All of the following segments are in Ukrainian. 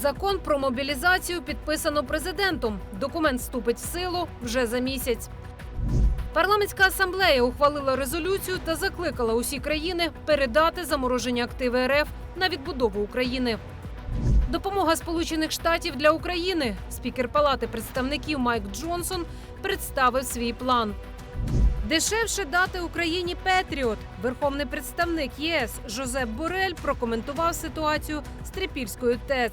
Закон про мобілізацію підписано президентом. Документ вступить в силу вже за місяць. Парламентська асамблея ухвалила резолюцію та закликала усі країни передати заморожені активи РФ на відбудову України. Допомога Сполучених Штатів для України. Спікер Палати представників Майк Джонсон представив свій план. Дешевше дати Україні Петріот. Верховний представник ЄС Жозеп Борель прокоментував ситуацію з Трипільською ТЕЦ.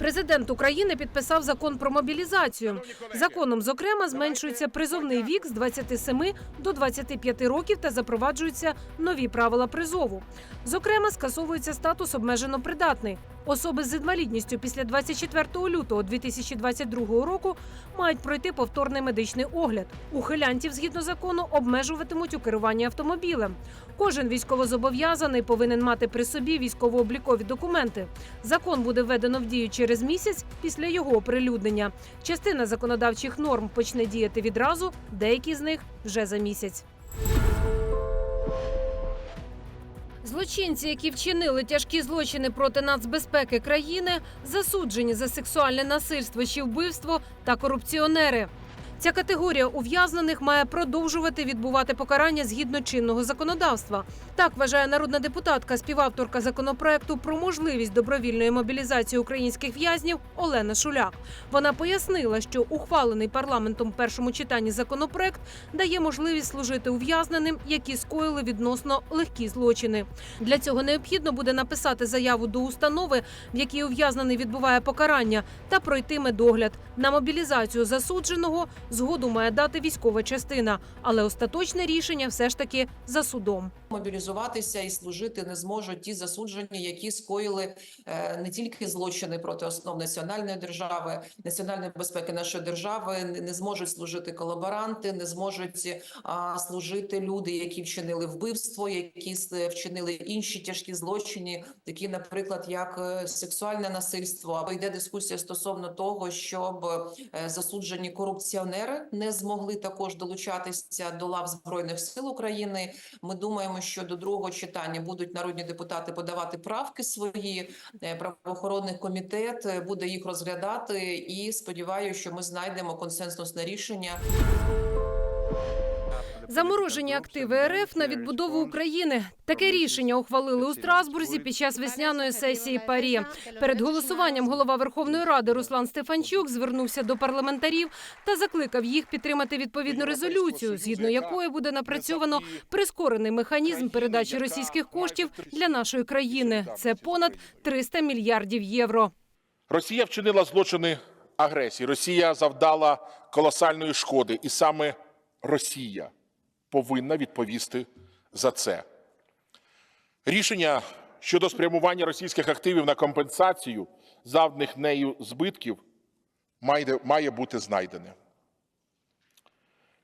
Президент України підписав закон про мобілізацію. Законом, зокрема, зменшується призовний вік з 27 до 25 років та запроваджуються нові правила призову. Зокрема, скасовується статус обмежено придатний. Особи з інвалідністю після 24 лютого 2022 року мають пройти повторний медичний огляд. Ухилянтів згідно закону обмежуватимуть у керуванні автомобілем. Кожен військовозобов'язаний повинен мати при собі військово-облікові документи. Закон буде введено в дію через місяць після його оприлюднення. Частина законодавчих норм почне діяти відразу, деякі з них вже за місяць. Злочинці, які вчинили тяжкі злочини проти нацбезпеки країни, засуджені за сексуальне насильство чи вбивство та корупціонери. Ця категорія ув'язнених має продовжувати відбувати покарання згідно чинного законодавства. Так вважає народна депутатка, співавторка законопроекту про можливість добровільної мобілізації українських в'язнів Олена Шуляк. Вона пояснила, що ухвалений парламентом в першому читанні законопроект дає можливість служити ув'язненим, які скоїли відносно легкі злочини. Для цього необхідно буде написати заяву до установи, в якій ув'язнений відбуває покарання, та пройти медогляд. На мобілізацію засудженого згоду має дати військова частина, але остаточне рішення все ж таки за судом. Мобілізуватися і служити не зможуть ті засуджені, які скоїли е, не тільки злочини проти основ національної держави, національної безпеки нашої держави, не, зможуть служити колаборанти, не зможуть а, служити люди, які вчинили вбивство, які вчинили інші тяжкі злочини, такі, наприклад, як е, сексуальне насильство. Або йде дискусія стосовно того, щоб е, засуджені корупціонери не змогли також долучатися до лав збройних сил України. Ми думаємо, що до другого читання будуть народні депутати подавати правки свої. е, Правоохоронний комітет е, буде їх розглядати, і сподіваюся, що ми знайдемо консенсусне рішення. Заморожені активи РФ на відбудову України. Таке рішення ухвалили у Страсбурзі під час весняної сесії ПАРІ. Перед голосуванням голова Верховної Ради Руслан Стефанчук звернувся до парламентарів та закликав їх підтримати відповідну резолюцію, згідно якої буде напрацьовано прискорений механізм передачі російських коштів для нашої країни. Це понад 300 мільярдів євро. Росія вчинила злочини агресії. Росія завдала колосальної шкоди, і саме Росія повинна відповісти за це. Рішення щодо спрямування російських активів на компенсацію завданих нею збитків має, має бути знайдене.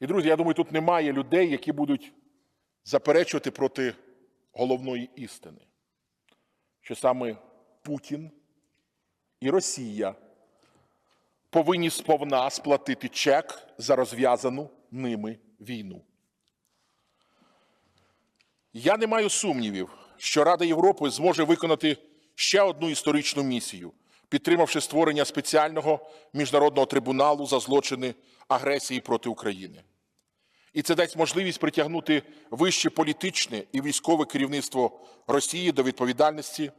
І, друзі, я думаю, тут немає людей, які будуть заперечувати проти головної істини, що саме Путін і Росія повинні сповна сплатити чек за розв'язану ними війну. Я не маю сумнівів, що Рада Європи зможе виконати ще одну історичну місію, підтримавши створення спеціального міжнародного трибуналу за злочини агресії проти України. І це дасть можливість притягнути вище політичне і військове керівництво Росії до відповідальності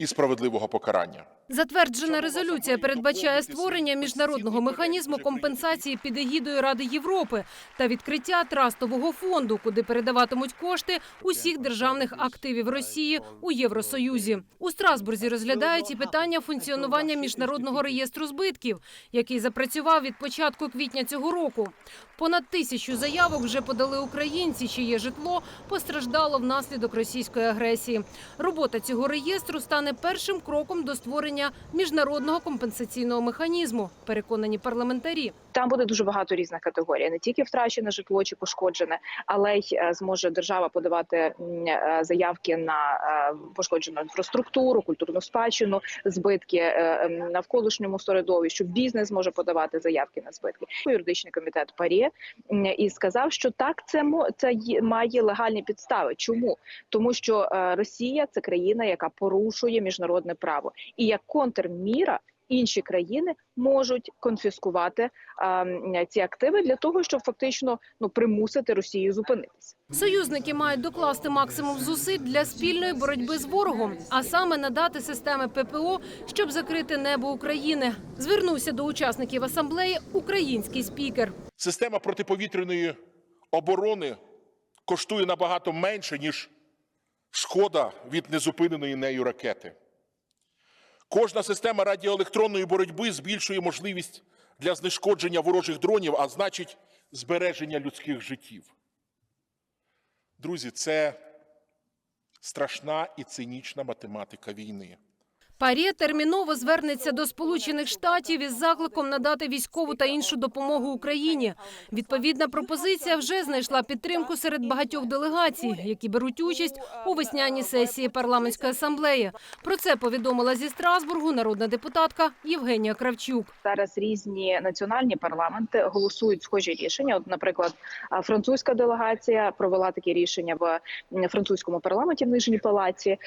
і справедливого покарання. Затверджена резолюція передбачає створення міжнародного механізму компенсації під егідою Ради Європи та відкриття трастового фонду, куди передаватимуть кошти усіх державних активів Росії у Євросоюзі. У Страсбурзі розглядають і питання функціонування міжнародного реєстру збитків, який запрацював від початку квітня цього року. Понад тисячу заявок вже подали українці, чиє житло постраждало внаслідок російської агресії. Робота цього реєстру стане першим кроком до створення міжнародного компенсаційного механізму. Переконані парламентарі. Там буде дуже багато різних категорій, не тільки втрачене житло чи пошкоджене, але й е, зможе держава подавати е, заявки на е, пошкоджену інфраструктуру, культурну спадщину, збитки навколишньому середовищу. Бізнес зможе подавати заявки на збитки. Юридичний комітет ПАРЄ м, і сказав, що так це це має легальні підстави. Чому тому, що Росія це країна, яка порушує міжнародне право, і як контрміра. Інші країни можуть конфіскувати а, ці активи для того, щоб фактично ну примусити Росію зупинитися. Союзники мають докласти максимум зусиль для спільної боротьби з ворогом, а саме надати системи ППО, щоб закрити небо України. Звернувся до учасників асамблеї український спікер. Система протиповітряної оборони коштує набагато менше, ніж шкода від незупиненої нею ракети. Кожна система радіоелектронної боротьби збільшує можливість для знешкодження ворожих дронів, а значить, збереження людських життів. Друзі, це страшна і цинічна математика війни. Парє терміново звернеться до Сполучених Штатів із закликом надати військову та іншу допомогу Україні. Відповідна пропозиція вже знайшла підтримку серед багатьох делегацій, які беруть участь у весняній сесії парламентської асамблеї. Про це повідомила зі Страсбургу народна депутатка Євгенія Кравчук. Зараз різні національні парламенти голосують схожі рішення. От, наприклад, французька делегація провела такі рішення в французькому парламенті в нижній палаці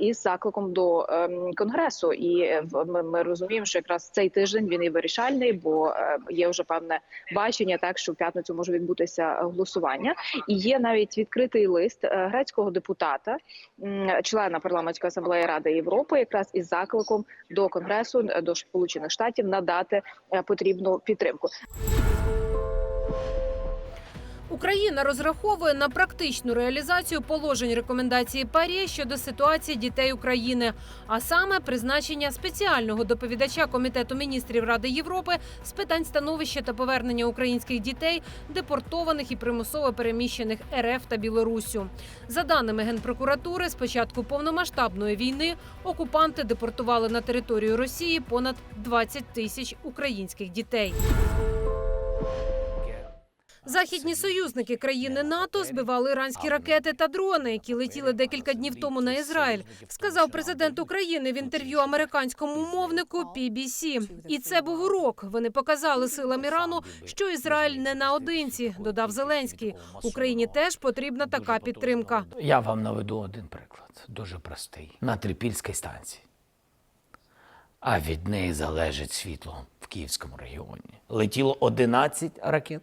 із закликом до ем, конгресу. І е, ми, ми розуміємо, що якраз цей тиждень він і вирішальний, бо е, є вже певне бачення, так що в п'ятницю може відбутися голосування. І є навіть відкритий лист е, грецького депутата, члена парламентської асамблеї Ради Європи, якраз із закликом до конгресу до Сполучених Штатів надати потрібну підтримку. Україна розраховує на практичну реалізацію положень рекомендації Парі щодо ситуації дітей України, а саме призначення спеціального доповідача комітету міністрів Ради Європи з питань становища та повернення українських дітей, депортованих і примусово переміщених РФ та Білоруссю. За даними генпрокуратури, з початку повномасштабної війни окупанти депортували на територію Росії понад 20 тисяч українських дітей. Західні союзники країни НАТО збивали іранські ракети та дрони, які летіли декілька днів тому на Ізраїль. Сказав президент України в інтерв'ю американському мовнику PBC. І це був урок. Вони показали силам Ірану, що Ізраїль не наодинці. Додав Зеленський. Україні теж потрібна така підтримка. Я вам наведу один приклад, дуже простий. На Трипільській станції. А від неї залежить світло в Київському регіоні. Летіло 11 ракет.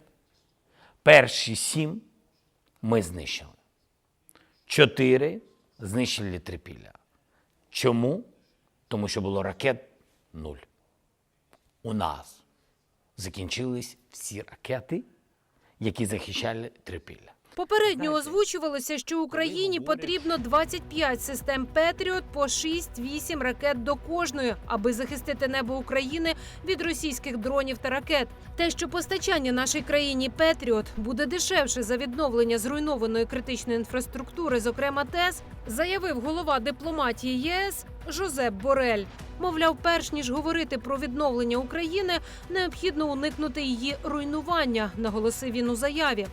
Перші сім ми знищили. Чотири знищили Трипілля. Чому? Тому що було ракет нуль. У нас закінчились всі ракети, які захищали Трипілля. Попередньо озвучувалося, що Україні потрібно 25 систем Петріот по 6-8 ракет до кожної, аби захистити небо України від російських дронів та ракет. Те, що постачання нашій країні Петріот буде дешевше за відновлення зруйнованої критичної інфраструктури, зокрема ТЕС, заявив голова дипломатії ЄС Жозеп Борель. Мовляв, перш ніж говорити про відновлення України, необхідно уникнути її руйнування, наголосив він у заяві.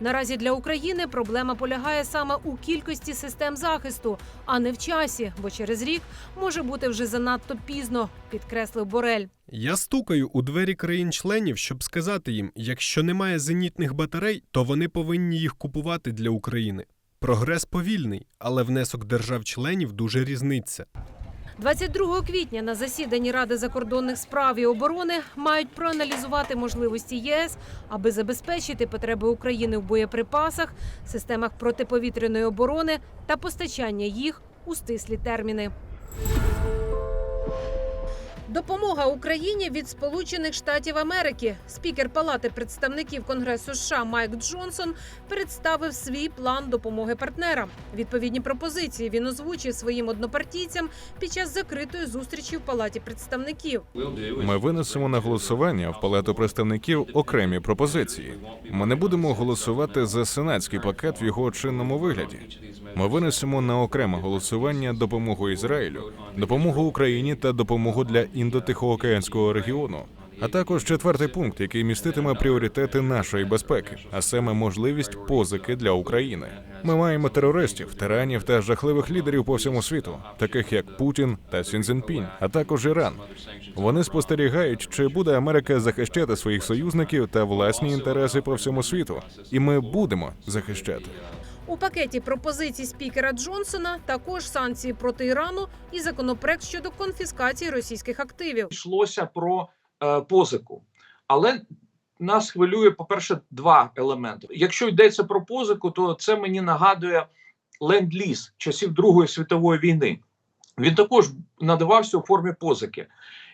Наразі для України проблема полягає саме у кількості систем захисту, а не в часі, бо через рік може бути вже занадто пізно, підкреслив Борель. Я стукаю у двері країн-членів, щоб сказати їм, якщо немає зенітних батарей, то вони повинні їх купувати для України. Прогрес повільний, але внесок держав-членів дуже різниться. 22 квітня на засіданні Ради закордонних справ і оборони мають проаналізувати можливості ЄС, аби забезпечити потреби України в боєприпасах, системах протиповітряної оборони та постачання їх у стислі терміни. Допомога Україні від Сполучених Штатів Америки. Спікер Палати представників Конгресу США Майк Джонсон представив свій план допомоги партнерам. Відповідні пропозиції він озвучив своїм однопартійцям під час закритої зустрічі в Палаті представників. Ми винесемо на голосування в палату представників окремі пропозиції. Ми не будемо голосувати за сенатський пакет в його чинному вигляді. Ми винесемо на окреме голосування допомогу Ізраїлю, допомогу Україні та допомогу для індотихоокеанського регіону. А також четвертий пункт, який міститиме пріоритети нашої безпеки, а саме можливість позики для України. Ми маємо терористів, тиранів та жахливих лідерів по всьому світу, таких як Путін та Сін Цзіньпінь, а також Іран. Вони спостерігають, чи буде Америка захищати своїх союзників та власні інтереси по всьому світу, і ми будемо захищати. У пакеті пропозицій спікера Джонсона також санкції проти Ірану і законопроект щодо конфіскації російських активів. йшлося про е, позику. Але нас хвилює, по-перше, два елементи. Якщо йдеться про позику, то це мені нагадує ленд-ліз часів Другої світової війни. Він також надавався у формі позики.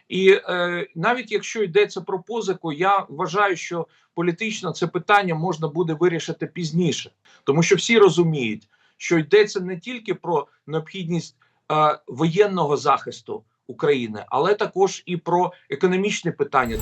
І е, навіть якщо йдеться про позику, я вважаю, що політично це питання можна буде вирішити пізніше, тому що всі розуміють, що йдеться не тільки про необхідність е, воєнного захисту України, але також і про економічні питання.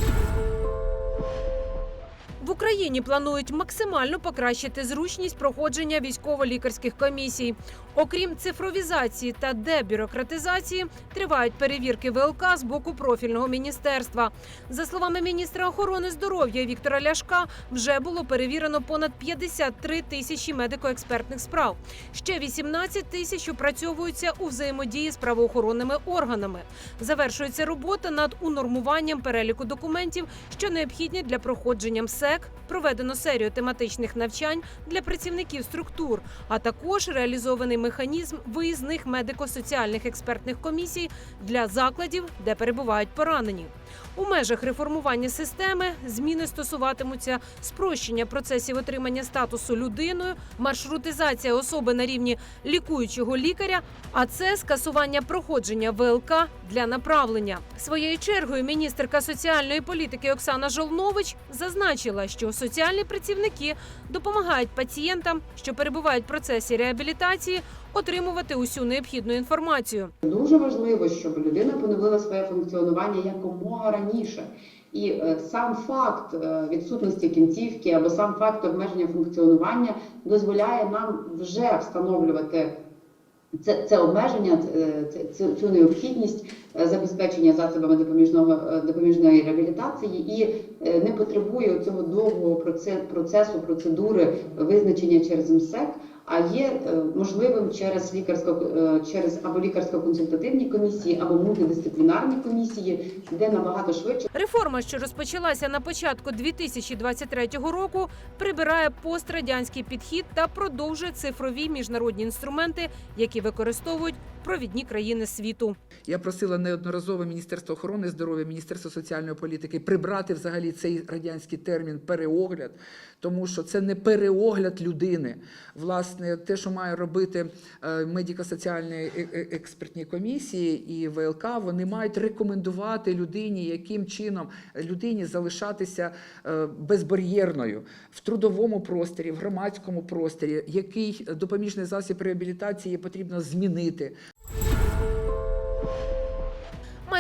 В Україні планують максимально покращити зручність проходження військово-лікарських комісій. Окрім цифровізації та дебюрократизації, тривають перевірки ВЛК з боку профільного міністерства. За словами міністра охорони здоров'я Віктора Ляшка, вже було перевірено понад 53 тисячі медико-експертних справ. Ще 18 тисяч опрацьовуються у взаємодії з правоохоронними органами. Завершується робота над унормуванням переліку документів, що необхідні для проходження МСЕК. Проведено серію тематичних навчань для працівників структур, а також реалізований механізм виїзних медико-соціальних експертних комісій для закладів, де перебувають поранені. У межах реформування системи зміни стосуватимуться спрощення процесів отримання статусу людиною, маршрутизація особи на рівні лікуючого лікаря, а це скасування проходження ВЛК для направлення. Своєю чергою міністерка соціальної політики Оксана Жолнович зазначила, що соціальні працівники допомагають пацієнтам, що перебувають в процесі реабілітації, отримувати усю необхідну інформацію. Дуже важливо, щоб людина поновила своє функціонування якомога раніше. І е, сам факт е, відсутності кінцівки або сам факт обмеження функціонування дозволяє нам вже встановлювати це, це обмеження, е, це, цю необхідність забезпечення засобами допоміжного допоміжної реабілітації і не потребує цього довгого процесу, процедури визначення через МСЕК, а є е, можливим через лікарсько е, через або лікарсько-консультативні комісії, або мультидисциплінарні комісії, де набагато швидше. Реформа, що розпочалася на початку 2023 року, прибирає пострадянський підхід та продовжує цифрові міжнародні інструменти, які використовують провідні країни світу. Я просила неодноразово Міністерство охорони здоров'я, Міністерство соціальної політики прибрати взагалі цей радянський термін переогляд, тому що це не переогляд людини. Власне, те, що має робити е, медико-соціальні е- е- експертні комісії і ВЛК, вони мають рекомендувати людині, яким чином людині залишатися безбар'єрною в трудовому просторі, в громадському просторі, який допоміжний засіб реабілітації потрібно змінити.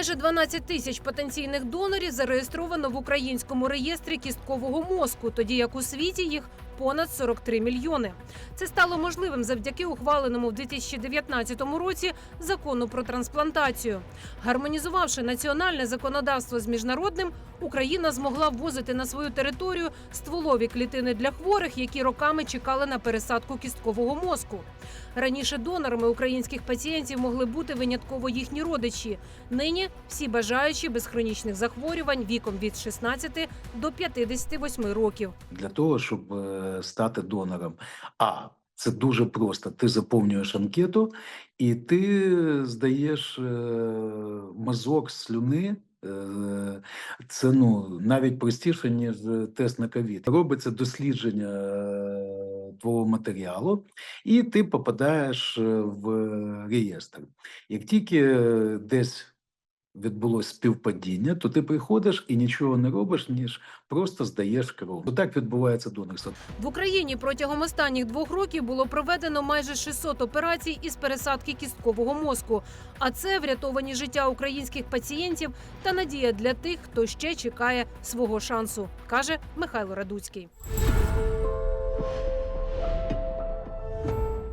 Майже 12 тисяч потенційних донорів зареєстровано в українському реєстрі кісткового мозку, тоді як у світі їх понад 43 мільйони. Це стало можливим завдяки ухваленому в 2019 році закону про трансплантацію. Гармонізувавши національне законодавство з міжнародним, Україна змогла ввозити на свою територію стволові клітини для хворих, які роками чекали на пересадку кісткового мозку. Раніше донорами українських пацієнтів могли бути винятково їхні родичі. Нині всі бажаючі без хронічних захворювань віком від 16 до 58 років. для того, щоб е, стати донором. А це дуже просто. Ти заповнюєш анкету і ти здаєш е, мазок слюни. Е, Це ну навіть простіше, ніж тест на ковід. Робиться дослідження е, твого матеріалу, і ти попадаєш е, в реєстр. Як тільки е, десь відбулось співпадіння, то ти приходиш і нічого не робиш, ніж просто здаєш кров. Отак відбувається донорство. В Україні протягом останніх двох років було проведено майже 600 операцій із пересадки кісткового мозку. А це врятовані життя українських пацієнтів та надія для тих, хто ще чекає свого шансу, каже Михайло Радуцький.